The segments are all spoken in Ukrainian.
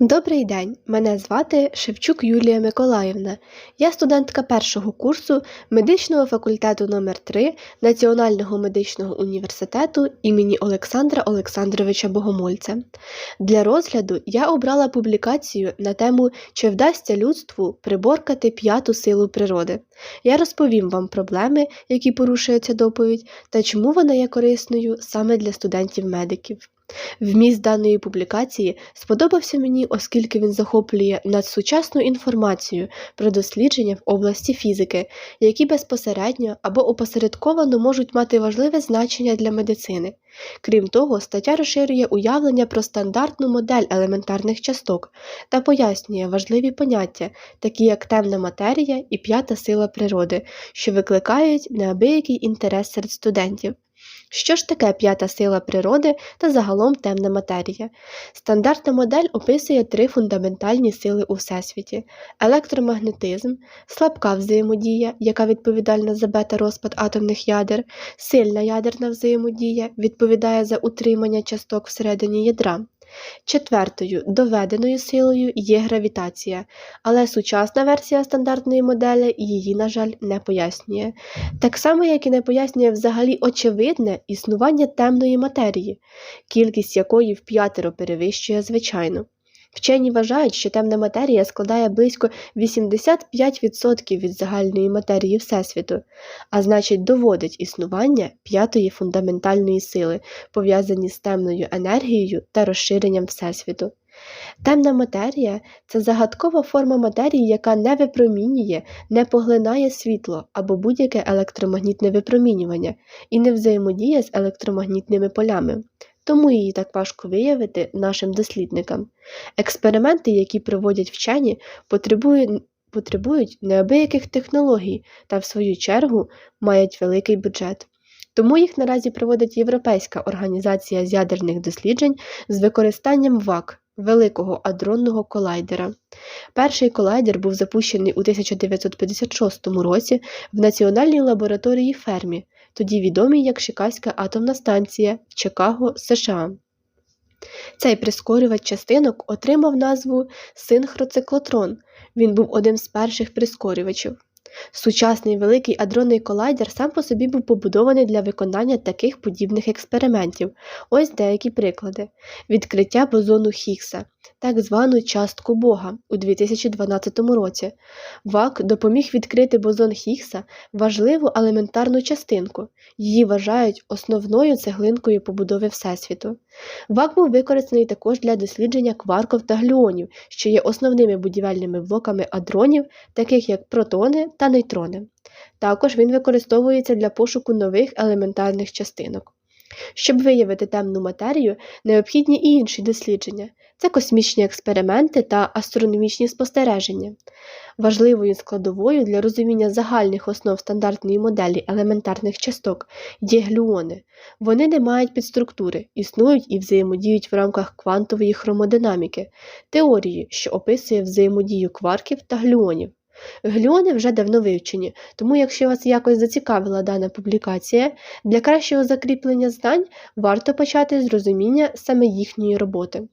Добрий день, мене звати Шевчук Юлія Миколаївна. Я студентка першого курсу медичного факультету номер 3 Національного медичного університету імені Олександра Олександровича Богомольця. Для розгляду я обрала публікацію на тему Чи вдасться людству приборкати п'яту силу природи. Я розповім вам проблеми, які порушує доповідь, та чому вона є корисною саме для студентів-медиків. Вміст даної публікації сподобався мені, оскільки він захоплює надсучасну інформацію про дослідження в області фізики, які безпосередньо або опосередковано можуть мати важливе значення для медицини. Крім того, стаття розширює уявлення про стандартну модель елементарних часток та пояснює важливі поняття, такі як темна матерія і п'ята сила природи, що викликають неабиякий інтерес серед студентів. Що ж таке п'ята сила природи та загалом темна матерія? Стандартна модель описує три фундаментальні сили у всесвіті: електромагнетизм, слабка взаємодія, яка відповідальна за бета-розпад атомних ядер, сильна ядерна взаємодія відповідає за утримання часток всередині ядра. Четвертою доведеною силою є гравітація, але сучасна версія стандартної моделі її, на жаль, не пояснює. Так само, як і не пояснює взагалі очевидне існування темної матерії, кількість якої в п'ятеро перевищує звичайну. Вчені вважають, що темна матерія складає близько 85% від загальної матерії Всесвіту, а значить доводить існування п'ятої фундаментальної сили, пов'язані з темною енергією та розширенням Всесвіту. Темна матерія це загадкова форма матерії, яка не випромінює, не поглинає світло або будь-яке електромагнітне випромінювання і не взаємодіє з електромагнітними полями тому її так важко виявити нашим дослідникам. Експерименти, які проводять вчені, потребують потребують неабияких технологій та, в свою чергу, мають великий бюджет. Тому їх наразі проводить Європейська організація з ядерних досліджень з використанням ВАК Великого адронного колайдера. Перший колайдер був запущений у 1956 році в Національній лабораторії Фермі, тоді відомій як Чикаська атомна станція в Чикаго, США. Цей прискорювач частинок отримав назву синхроциклотрон. Він був одним з перших прискорювачів. Сучасний великий адронний колайдер сам по собі був побудований для виконання таких подібних експериментів. Ось деякі приклади: відкриття бозону Хіггса, так звану частку Бога у 2012 році. ВАК допоміг відкрити бозон Хіггса важливу елементарну частинку. Її вважають основною цеглинкою побудови Всесвіту. ВАК був використаний також для дослідження кварків та глюонів, що є основними будівельними блоками адронів, таких як протони та нейтрони. Також він використовується для пошуку нових елементарних частинок. Щоб виявити темну матерію, необхідні і інші дослідження це космічні експерименти та астрономічні спостереження. Важливою складовою для розуміння загальних основ стандартної моделі елементарних часток є глюони. Вони не мають підструктури, існують і взаємодіють в рамках квантової хромодинаміки, теорії, що описує взаємодію кварків та глюонів. Глюони вже давно вивчені, тому якщо вас якось зацікавила дана публікація, для кращого закріплення знань варто почати з розуміння саме їхньої роботи.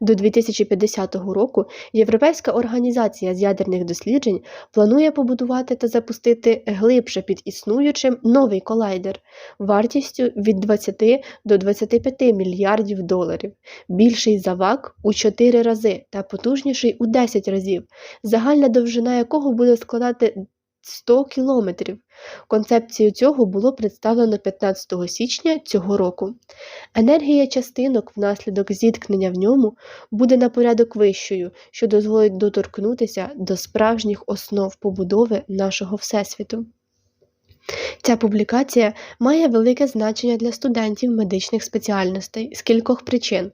До 2050 року Європейська організація з ядерних досліджень планує побудувати та запустити глибше під існуючим новий колайдер вартістю від 20 до 25 мільярдів доларів, більший за ВАК у 4 рази та потужніший у 10 разів, загальна довжина якого буде складати 100 кілометрів. Концепцію цього було представлено 15 січня цього року. Енергія частинок внаслідок зіткнення в ньому буде на порядок вищою, що дозволить доторкнутися до справжніх основ побудови нашого Всесвіту. Ця публікація має велике значення для студентів медичних спеціальностей з кількох причин.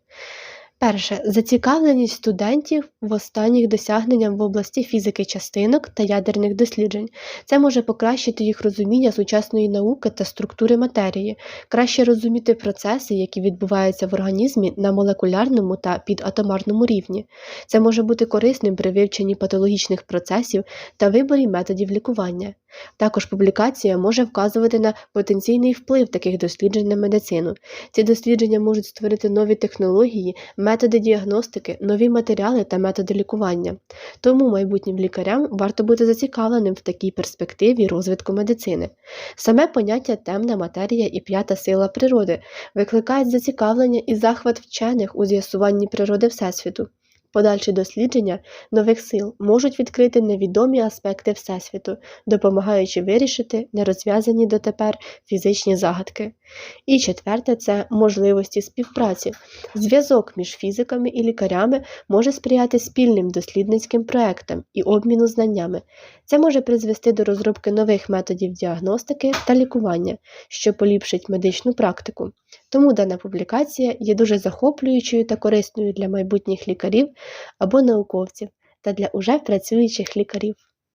Перше зацікавленість студентів в останніх досягненнях в області фізики частинок та ядерних досліджень. Це може покращити їх розуміння сучасної науки та структури матерії, краще розуміти процеси, які відбуваються в організмі на молекулярному та підатомарному рівні. Це може бути корисним при вивченні патологічних процесів та виборі методів лікування. Також публікація може вказувати на потенційний вплив таких досліджень на медицину. Ці дослідження можуть створити нові технології, методи діагностики, нові матеріали та методи лікування. Тому майбутнім лікарям варто бути зацікавленим в такій перспективі розвитку медицини. Саме поняття темна матерія і п'ята сила природи викликають зацікавлення і захват вчених у з'ясуванні природи Всесвіту. Подальші дослідження нових сил можуть відкрити невідомі аспекти Всесвіту, допомагаючи вирішити нерозв'язані дотепер фізичні загадки. І четверте це можливості співпраці. Зв'язок між фізиками і лікарями може сприяти спільним дослідницьким проектам і обміну знаннями. Це може призвести до розробки нових методів діагностики та лікування, що поліпшить медичну практику. Тому дана публікація є дуже захоплюючою та корисною для майбутніх лікарів або науковців та для уже працюючих лікарів.